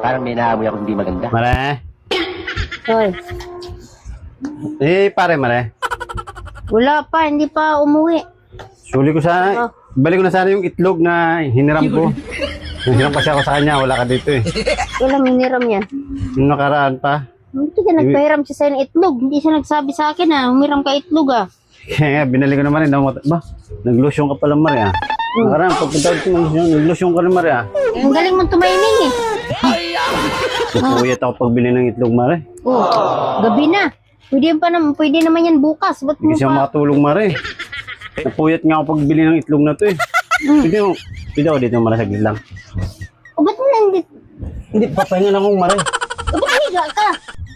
Parang may naamoy ako hindi maganda. Mare? Hoy, Eh, pare, mare. wala pa, hindi pa umuwi. Suli ko sana, balik ko na sana yung itlog na hiniram ko. Hiniram kasi ako sa kanya, wala ka dito eh. Walang hiniram yan. Yung nakaraan pa. Hindi ka nagpahiram siya sa'yo ng itlog. Hindi siya nagsabi sa akin na humiram ka itlog ah. Kaya nga, binali ko naman rin. Namat- ba, naglosyong ka pala, Mare, ah. Nakaraan, pagpunta ko naglosyong ka rin, Mare, ah. Ang galing mong tumiming eh. Napuyat ako pagbili ng itlog, Mare. Oh, gabi na. Pwede pa naman, pwede naman yan bukas. Ba't mo Hindi siya pa? makatulong, Mare. Napuyat nga ako pagbili ng itlog na to, eh. Pwede mo, pwede ako dito, Mare, saglit lang. O, ba't mo nandit? Hindi, papahinga lang ako, Mare. O, ba't higa ka?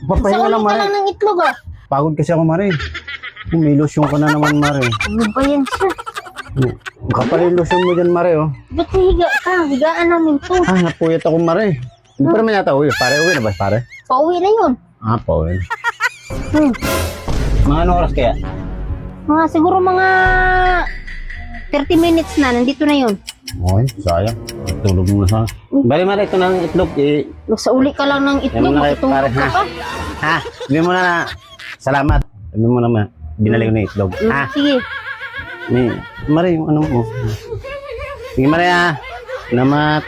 Papahinga Sa lang, ka Mare. lang ng itlog ah. Pagod kasi ako, Mare. May losyong ka na naman, Mare. Ano ba yan siya? Kapal yung losyong mo dyan, Mare, oh. Ba't higa ka? Higaan namin to. Ah, napuyat ako, Mare. Hindi pa naman yata uwi. Pare, uwi na ba, pare? Pauwi na yun. Ah, pauwi. Hmm. Mga anong oras kaya? Mga siguro mga 30 minutes na. Nandito na yun. Okay, sayang. Tulog mo na sana. Bali, Mare, ito ng itlog. Eh, Sa uli ka lang ng itlog. Yan na Matutulog pare, ka ha? pa. ha? Sabi mo na na. Salamat. Sabi mo naman. Binalik na yung itlog. Hmm, Ha? Sige. May, Mare, yung ano mo. Sige, Mare, ha? Salamat.